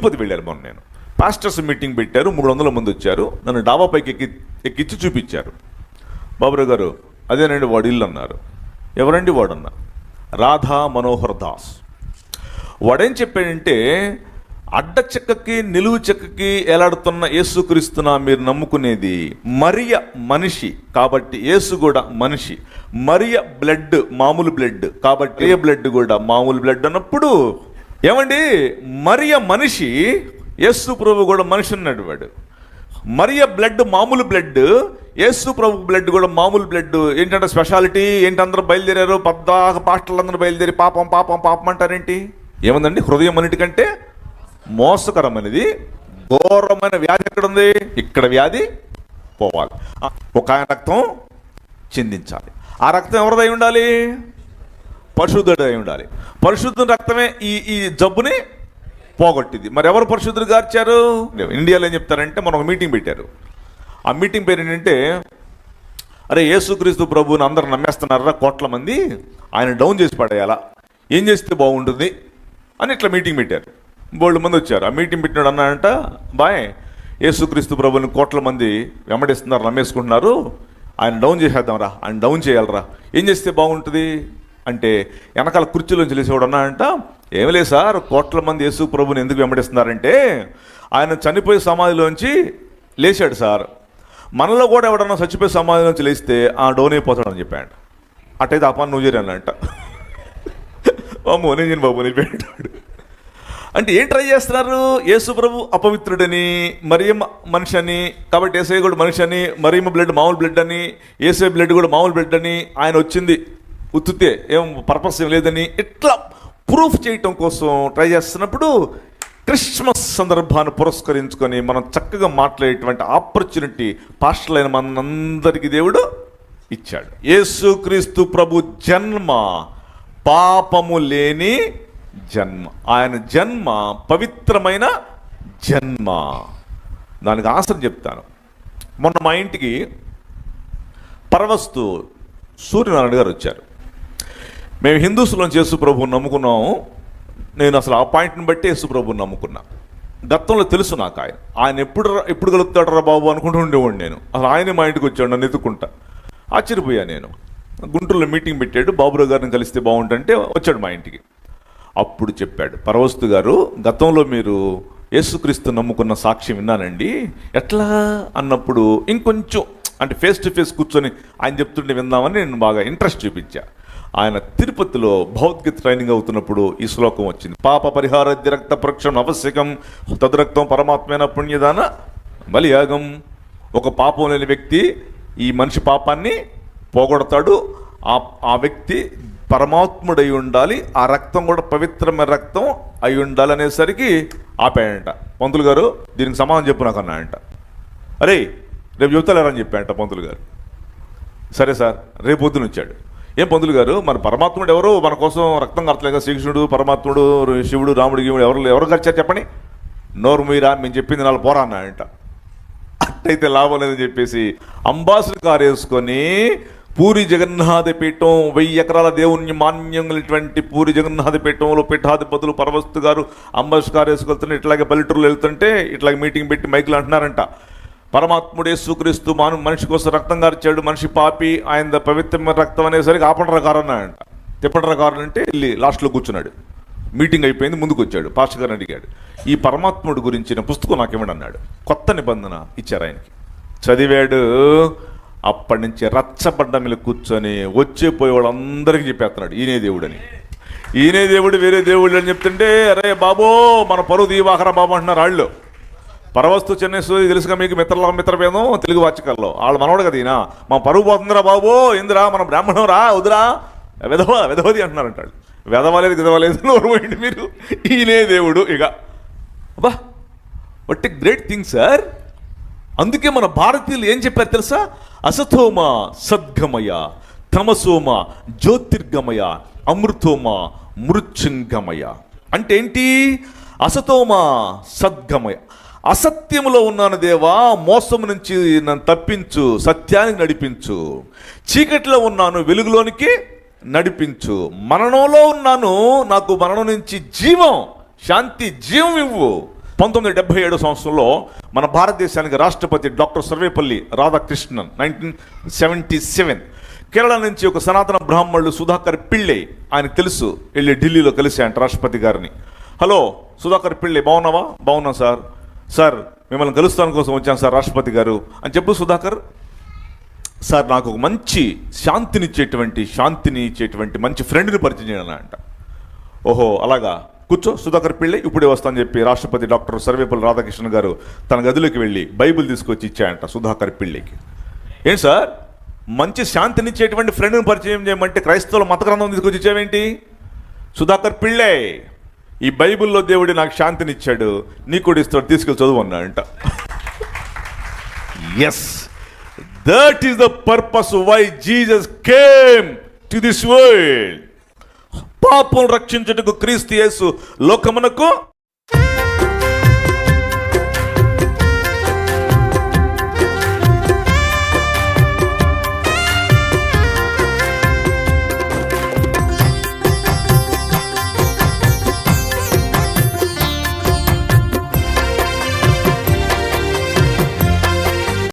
తిరుపతి వెళ్ళాను మొన్న నేను. పాస్టర్స్ మీటింగ్ పెట్టారు మూడు వందల మంది వచ్చారు. నన్ను డాబా పైకి ఎక్కి ఎక్కిచ్చి చూపించారు. బాబురావు గారు అదేనండి వాడు ఇల్లు అన్నారు. ఎవరండి వాడన్నా రాధా మనోహర్ దాస్. వాడేం చెప్పాడంటే అడ్డ చెక్కకి నిలువు చెక్కకి ఎలాడుతున్న యేసుక్రీస్తున మీరు నమ్ముకునేది మరియ మనిషి కాబట్టి యేసు కూడా మనిషి. మరియ బ్లడ్ మామూలు బ్లడ్ కాబట్టి ఏ బ్లడ్ కూడా మామూలు బ్లడ్ అన్నప్పుడు ఏమండి? మరియ మనిషి యేసు ప్రభు కూడా మనిషి ఉన్నాడు వాడు. మరియ బ్లడ్ మామూలు బ్లడ్ యేసు ప్రభు బ్లడ్ కూడా మామూలు బ్లడ్. ఏంటంటే స్పెషాలిటీ? ఏంటి అందరూ బయలుదేరారు? పద్దాక పాస్టర్లు అందరూ బయలుదేరి పాపం పాపం పాపం అంటారేంటి? ఏముందండి? హృదయం అన్నిటికంటే మోసకరమైనది ఘోరమైన వ్యాధి ఎక్కడ ఉంది ఇక్కడ వ్యాధి పోవాలి. ఒక ఆయన రక్తం చిందించాలి. ఆ రక్తం ఎవరిదై ఉండాలి? పరిశుద్ధుడై ఉండాలి. పరిశుద్ధుని రక్తమే ఈ ఈ జబ్బుని పోగొట్టింది. మరి ఎవరు పరిశుద్ధులు గార్చారు? ఇండియాలో ఏం చెప్తారంటే మనం ఒక మీటింగ్ పెట్టారు. ఆ మీటింగ్ పేరు ఏంటంటే అరే యేసుక్రీస్తు ప్రభువుని అందరు నమ్మేస్తున్నారా? కోట్ల మంది ఆయన డౌన్ చేసి పడేయాలా? ఏం చేస్తే బాగుంటుంది? అని ఇట్లా మీటింగ్ పెట్టారు. బోల్డ్ మంది వచ్చారు. ఆ మీటింగ్ పెట్టినాడు అన్నాడంట బాయ్ యేసుక్రీస్తు ప్రభుని కోట్ల మంది వెంబడిస్తున్నారు నమ్మేసుకుంటున్నారు. ఆయన డౌన్ చేసేద్దాంరా. ఆయన డౌన్ చేయాలరా. ఏం చేస్తే బాగుంటుంది? అంటే వెనకాల కుర్చీలోంచి లేచేవాడు అన్నాడంట ఏమి లేదు సార్ కోట్ల మంది యేసు ప్రభుని ఎందుకు వెంబడిస్తున్నారంటే ఆయన చనిపోయే సమాధిలోంచి లేచాడు సార్. మనలో కూడా ఎవడన్నా చచ్చిపోయే సమాధిలోంచి లేస్తే ఆ డోన్ అయిపోతాడని చెప్పాడు. అట్టయితే ఆ పని నువ్వు చేరానంట బాబు నేను బాబు నేను పెట్టాడు అంటే ఏం ట్రై చేస్తున్నారు? యేసుప్రభు అపవిత్రుడని మరియమ్మ మనిషి అని కాబట్టి ఏసఐ కూడా మనిషి అని మరియమ్మ బ్లడ్ మామూలు బ్లడ్ అని ఏసఐ బ్లడ్ కూడా మామూలు బ్లడ్ అని ఆయన వచ్చింది. ఉత్తుతే ఏం పర్పస్ ఏం లేదని ఇట్లా ప్రూఫ్ చేయటం కోసం ట్రై చేస్తున్నప్పుడు క్రిస్మస్ సందర్భాన్ని పురస్కరించుకొని మనం చక్కగా మాట్లాడేటువంటి ఆపర్చునిటీ పాస్టర్లైన మనందరికీ దేవుడు ఇచ్చాడు. యేసుక్రీస్తు ప్రభు జన్మ పాపము లేని జన్మ. ఆయన జన్మ పవిత్రమైన జన్మ. దానికి ఆసరం చెప్తాను. మొన్న మా ఇంటికి పరవస్తు సూర్యనారాయణ గారు వచ్చారు. మేము హిందూస్లో యేసు ప్రభువుని నమ్ముకున్నాము నేను అసలు ఆ పాయింట్ని బట్టి యేసు ప్రభువుని నమ్ముకున్నా. గతంలో తెలుసు నాకు ఆయన. ఆయన ఎప్పుడు ఎప్పుడు కలుగుతాడు రా బాబు అనుకుంటూ ఉండేవాడిని నేను. అసలు ఆయనే మా ఇంటికి వచ్చాడు నన్ను ఎత్తుకుంటా ఆశ్చర్యపోయా నేను. గుంటూరులో మీటింగ్ పెట్టాడు. బాబురావు గారిని కలిస్తే బాగుంటుంటే వచ్చాడు మా ఇంటికి. అప్పుడు చెప్పాడు పరవస్తు గారు గతంలో మీరు యేసుక్రీస్తు నమ్ముకున్న సాక్ష్యం విన్నానండి. ఎట్లా? అన్నప్పుడు ఇంకొంచెం అంటే ఫేస్ టు ఫేస్ కూర్చొని ఆయన చెప్తుంటే విందామని నేను బాగా ఇంట్రెస్ట్ చూపించా. ఆయన తిరుపతిలో భౌతిక ట్రైనింగ్ అవుతున్నప్పుడు ఈ శ్లోకం వచ్చింది. పాప పరిహార రక్త ప్రక్షం ఆవశ్యకం తదురక్తం పరమాత్మైన పుణ్యదాన బలియాగం. ఒక పాపం లేని వ్యక్తి ఈ మనిషి పాపాన్ని పోగొడతాడు. ఆ ఆ వ్యక్తి పరమాత్ముడై ఉండాలి ఆ రక్తం కూడా పవిత్రమైన రక్తం అయి ఉండాలి అనేసరికి ఆపాయంట. పంతులు గారు దీనికి సమాధానం చెప్పు నాకు అన్నాయంట అరే రేపు చెబుతలేరని చెప్పాయంట పంతులు గారు. సరే సార్ రేపు పొద్దున వచ్చాడు. ఏం పందులు గారు? మన పరమాత్ముడు ఎవరు? మన కోసం రక్తం కడతలేక శ్రీకృష్ణుడు పరమాత్ముడు శివుడు రాముడు గీవుడు ఎవరు ఎవరు ఖర్చారు చెప్పండి? నోరు మీరా మేము చెప్పింది నాలుగు పోరా అన్నాయంట అట్టయితే లాభం లేదని చెప్పేసి అంబాసిడర్ కారు వేసుకొని పూరి జగన్నాథ పీఠం వెయ్యి ఎకరాల దేవుని మాన్యం పూరి జగన్నాథ పీఠంలో పీఠాధిపతులు పరవస్తు గారు అంబాసిడర్ కారు వేసుకెళ్తుంటే ఇట్లాగే పల్లెటూరులో వెళ్తుంటే ఇట్లాగే మీటింగ్ పెట్టి మైకులు అంటున్నారంట. పరమాత్ముడు యేసుక్రీస్తు మాను మనిషి కోసం రక్తం గారిచాడు. మనిషి పాపి ఆయన పవిత్రమైన రక్తం అనేసరికి ఆపండ్ర గారు అన్నాడంట తిప్పండ్ర గారు అంటే వెళ్ళి లాస్ట్లో కూర్చున్నాడు. మీటింగ్ అయిపోయింది ముందుకు వచ్చాడు పాస్టర్ గారిని అడిగాడు ఈ పరమాత్ముడు గురించిన పుస్తకం నాకేమని అన్నాడు కొత్త నిబంధన ఇచ్చారు ఆయనకి. చదివాడు అప్పటి నుంచి రచ్చబడ్డ మీద కూర్చొని వచ్చే పోయే వాళ్ళందరికీ చెప్పేస్తున్నాడు ఈయనే దేవుడని. ఈయనే దేవుడు వేరే దేవుడు అని చెప్తుంటే అరే బాబో మన పరువు దీవాహర బాబు అంటున్నారు వాళ్ళు. పరవస్తు చెన్నై సూర్య తెలుసుగా మీకు మిత్రలో మిత్రభేదం? తెలుగు వాచకాల్లో. వాళ్ళు మనవాడు కదా ఈయన. మా పరువు పోతుందిరా బాబు ఇందిరా మన బ్రాహ్మణం రా వదిరా వెధవ వెధవది అంటున్నారంటాడు వెదవలేదు గిదవలేదు నోరు మీరు. ఈయనే దేవుడు ఇక. అబ్బా వట్ గ్రేట్ థింగ్ సార్ అందుకే మన భారతీయులు ఏం చెప్పారు తెలుసా? అసతోమ సద్గమయ తమసోమ జ్యోతిర్గమయ అమృతోమ మృత్యుంగమయ. అంటే ఏంటి? అసతోమ సద్గమయ. అసత్యములో ఉన్నాను దేవా మోసము నుంచి నన్ను తప్పించు సత్యానికి నడిపించు. చీకటిలో ఉన్నాను వెలుగులోనికి నడిపించు. మరణంలో ఉన్నాను నాకు మరణం నుంచి జీవం శాంతి జీవం ఇవ్వు. పంతొమ్మిది డెబ్బై ఏడు సంవత్సరంలో మన భారతదేశానికి రాష్ట్రపతి doctor Sarvepalli Radhakrishnan nineteen seventy seven. Kerala నుంచి ఒక సనాతన బ్రాహ్మణుడు సుధాకర్ పిళ్ళై ఆయన తెలుసు వెళ్ళి ఢిల్లీలో కలిశాయంట రాష్ట్రపతి గారిని. హలో సుధాకర్ పిళ్ళై బాగున్నావా? బాగున్నా సార్. సార్ మిమ్మల్ని కలుస్తాను కోసం వచ్చాను సార్ రాష్ట్రపతి గారు. అని చెప్పు సుధాకర్. సార్ నాకు ఒక మంచి శాంతినిచ్చేటువంటి శాంతిని ఇచ్చేటువంటి మంచి ఫ్రెండ్ని పరిచయం చేయాలని అంట ఓహో అలాగా? కూర్చో సుధాకర్ పిళ్ళై ఇప్పుడే వస్తానని చెప్పి రాష్ట్రపతి డాక్టర్ సర్వేపల్లి రాధాకృష్ణ గారు తన గదిలోకి వెళ్ళి బైబిల్ తీసుకొచ్చి ఇచ్చాయంట సుధాకర్ పిళ్ళైకి. ఏం సార్? మంచి శాంతినిచ్చేటువంటి ఫ్రెండ్ని పరిచయం చేయమంటే క్రైస్తవుల మత గ్రంథం తీసుకొచ్చి ఇచ్చావేంటి? సుధాకర్ పిళ్ళై. ఈ బైబిల్లో దేవుడు నాకు శాంతినిచ్చాడు నీ కూడా ఇస్తాడు తీసుకెళ్ళి చదువు అన్నాడంట yes that is the purpose why Jesus came to this world పాపం రక్షించుటకు క్రీస్తు యేసు లోకమునకు